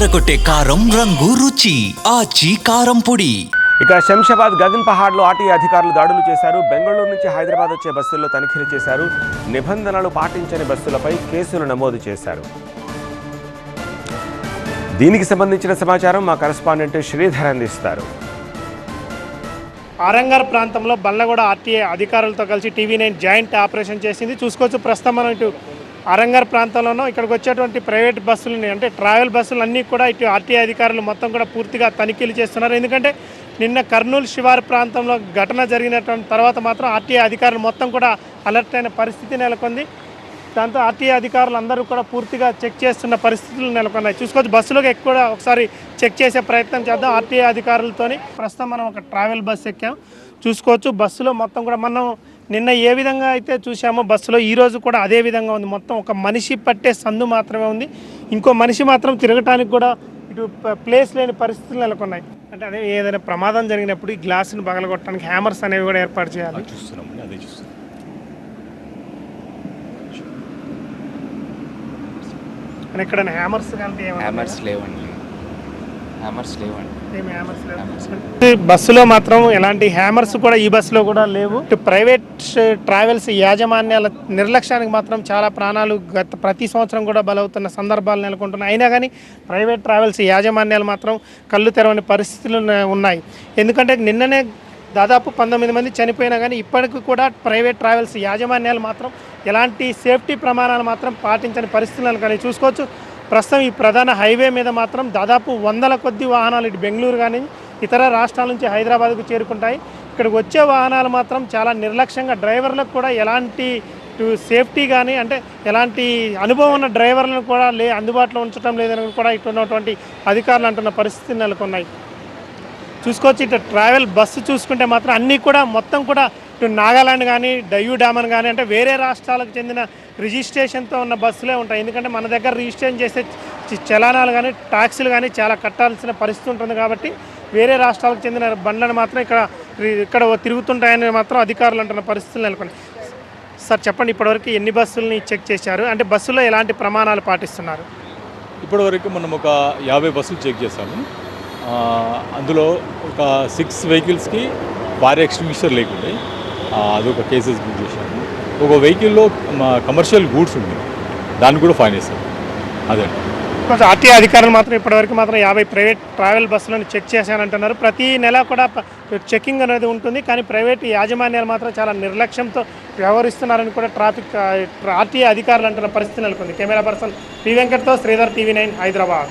అదరగొట్టే కారం రంగు రుచి ఆచి కారం పొడి. ఇక శంషాబాద్ గగన్ పహాడ్లో ఆర్టీఏ అధికారులు దాడులు చేశారు. బెంగళూరు నుంచి హైదరాబాద్ వచ్చే బస్సుల్లో తనిఖీలు చేశారు. నిబంధనలు పాటించని బస్సులపై కేసులు నమోదు చేశారు. దీనికి సంబంధించిన సమాచారం మా కరెస్పాండెంట్ శ్రీధర్ అందిస్తారు. ఆరంగర్ ప్రాంతంలో బల్లగూడ ఆర్టీఏ అధికారులతో కలిసి టీవీ నైన్ జాయింట్ ఆపరేషన్ చేసింది. చూసుకోవచ్చు ప్రస్తుతం మనం ఇటు అరంగర్ ప్రాంతంలోనూ ఇక్కడికి వచ్చేటువంటి ప్రైవేట్ బస్సులని అంటే ట్రావెల్ బస్సులు అన్నీ కూడా ఇటు ఆర్టీఐ అధికారులు మొత్తం కూడా పూర్తిగా తనిఖీలు చేస్తున్నారు. ఎందుకంటే నిన్న కర్నూలు శివారు ప్రాంతంలో ఘటన జరిగినటువంటి తర్వాత మాత్రం ఆర్టీఐ అధికారులు మొత్తం కూడా అలర్ట్ అయిన పరిస్థితి నెలకొంది. దాంతో ఆర్టీఐ అధికారులు అందరూ కూడా పూర్తిగా చెక్ చేస్తున్న పరిస్థితులు నెలకొన్నాయి. చూసుకోవచ్చు బస్సులోకి ఎక్కువ ఒకసారి చెక్ చేసే ప్రయత్నం చేద్దాం ఆర్టీఐ అధికారులతోని. ప్రస్తుతం మనం ఒక ట్రావెల్ బస్ ఎక్కాం. చూసుకోవచ్చు బస్సులో మొత్తం కూడా మనం నిన్న ఏ విధంగా అయితే చూసామో బస్సులో ఈ రోజు కూడా అదే విధంగా ఉంది. మొత్తం ఒక మనిషి పట్టే సందు మాత్రమే ఉంది. ఇంకో మనిషి మాత్రం తిరగటానికి కూడా ఇటు ప్లేస్ లేని పరిస్థితులు నెలకొన్నాయి. అంటే అదే ఏదైనా ప్రమాదం జరిగినప్పుడు ఈ గ్లాసుని పగలగొట్టడానికి హ్యామర్స్ అనేవి కూడా ఏర్పాటు చేయాలి. చూస్తున్నామండి అదే చూస్తున్నాం. అని ఇక్కడ హ్యామర్స్ కానీ హ్యామర్స్ లేవండి. హ్యామర్స్ లేవండి. బస్సులో మాత్రం ఎలాంటి హ్యామర్స్ కూడా ఈ బస్సులో కూడా లేవు. ప్రైవేట్ ట్రావెల్స్ యాజమాన్యాల నిర్లక్ష్యానికి మాత్రం చాలా ప్రాణాలు గత ప్రతి సంవత్సరం కూడా బలవుతున్న సందర్భాలు నెలకొంటున్నాయి. అయినా కానీ ప్రైవేట్ ట్రావెల్స్ యాజమాన్యాలు మాత్రం కళ్ళు తెరవని పరిస్థితులు ఉన్న- ఉన్నాయి. ఎందుకంటే నిన్ననే దాదాపు పంతొమ్మిది మంది చనిపోయినా కానీ ఇప్పటికి కూడా ప్రైవేట్ ట్రావెల్స్ యాజమాన్యాలు మాత్రం ఎలాంటి సేఫ్టీ ప్రమాణాలు మాత్రం పాటించని పరిస్థితులను కానీ చూసుకోవచ్చు. ప్రస్తుతం ఈ ప్రధాన హైవే మీద మాత్రం దాదాపు వందల కొద్ది వాహనాలు ఇటు బెంగళూరు కానీ ఇతర రాష్ట్రాల నుంచి హైదరాబాద్కు చేరుకుంటాయి. ఇక్కడికి వచ్చే వాహనాలు మాత్రం చాలా నిర్లక్ష్యంగా డ్రైవర్లకు కూడా ఎలాంటి సేఫ్టీ కానీ అంటే ఎలాంటి అనుభవం ఉన్న డ్రైవర్లను కూడా లే అందుబాటులో ఉంచడం లేదని కూడా ఇటు ఉన్నటువంటి అధికారులు అంటున్న పరిస్థితి నెలకొన్నాయి. చూసుకోవచ్చు ఇటు ట్రావెల్ బస్సు చూసుకుంటే మాత్రం అన్నీ కూడా మొత్తం కూడా ఇటు నాగాలాండ్ కానీ డయ్యూ డామన్ కానీ అంటే వేరే రాష్ట్రాలకు చెందిన రిజిస్ట్రేషన్తో ఉన్న బస్సులే ఉంటాయి. ఎందుకంటే మన దగ్గర రిజిస్ట్రేషన్ చేసే చలానాలు కానీ ట్యాక్సీలు కానీ చాలా కట్టాల్సిన పరిస్థితి ఉంటుంది కాబట్టి వేరే రాష్ట్రాలకు చెందిన బండ్లను మాత్రం ఇక్కడ ఇక్కడ తిరుగుతుంటాయని మాత్రం అధికారులు అంటున్న పరిస్థితులు నెలకొన్నాయి. సార్ చెప్పండి ఇప్పటివరకు ఎన్ని బస్సులని చెక్ చేశారు? అంటే బస్సులో ఎలాంటి ప్రమాణాలు పాటిస్తున్నారు? ఇప్పటివరకు మనం ఒక యాభై బస్సులు చెక్ చేశాము. అందులో ఒక సిక్స్ వెహికల్స్కి భారీ ఎక్స్టింగ్విషర్ లేకుండే. అదొక కేసెస్ బుక్ చేశాను. ఒక వెహికల్లో కమర్షియల్ గూడ్స్ ఉంది దాన్ని కూడా ఫైన్ వేసాము అదే. కొంచెం ఆర్టీఏ అధికారులు మాత్రం ఇప్పటివరకు మాత్రం యాభై ప్రైవేట్ ట్రావెల్ బస్సులను చెక్ చేశానంటున్నారు. ప్రతి నెల కూడా చెకింగ్ అనేది ఉంటుంది. కానీ ప్రైవేట్ యాజమాన్యాలు మాత్రం చాలా నిర్లక్ష్యంతో వ్యవహరిస్తున్నారని కూడా ట్రాఫిక్ ఆర్టీఏ అధికారులు అంటున్న పరిస్థితి నెలకొంది. కెమెరా పర్సన్ పి వెంకట్తో శ్రీధర్ టీవీ నైన్ హైదరాబాద్.